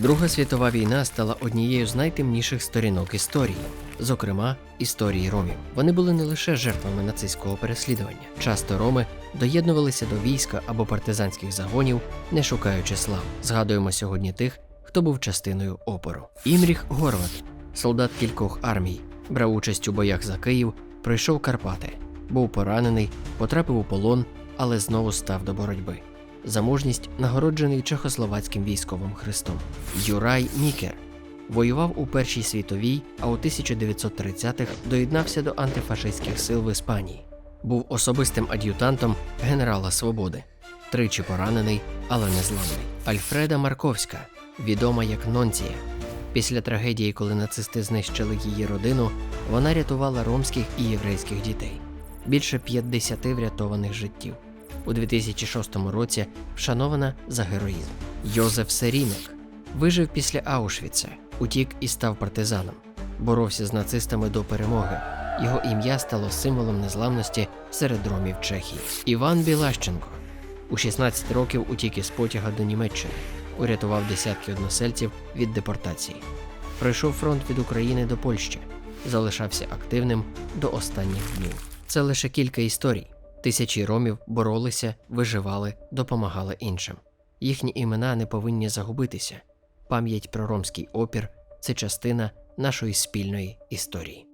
Друга світова війна стала однією з найтемніших сторінок історії, зокрема історії ромів. Вони були не лише жертвами нацистського переслідування. Часто роми доєднувалися до війська або партизанських загонів, не шукаючи слав. Згадуємо сьогодні тих, хто був частиною опору. Імріх Горват, солдат кількох армій, брав участь у боях за Київ, пройшов Карпати, був поранений, потрапив у полон, але знову став до боротьби. За мужність нагороджений Чехословацьким військовим хрестом. Юрай Нікер воював у Першій світовій, а у 1930-х доєднався до антифашистських сил в Іспанії. Був особистим ад'ютантом генерала Свободи, тричі поранений, але не зламаний. Альфреда Марковська, відома як Нонція. Після трагедії, коли нацисти знищили її родину, вона рятувала ромських і єврейських дітей. Більше 50 врятованих життів. У 2006 році вшанована за героїзм. Йозеф Серінок вижив після Аушвіца, утік і став партизаном. Боровся з нацистами до перемоги. Його ім'я стало символом незламності серед ромів Чехії. Іван Білащенко у 16 років утік із потяга до Німеччини, урятував десятки односельців від депортації. Пройшов фронт від України до Польщі, залишався активним до останніх днів. Це лише кілька історій. Тисячі ромів боролися, виживали, допомагали іншим. Їхні імена не повинні загубитися. Пам'ять про ромський опір це частина нашої спільної історії.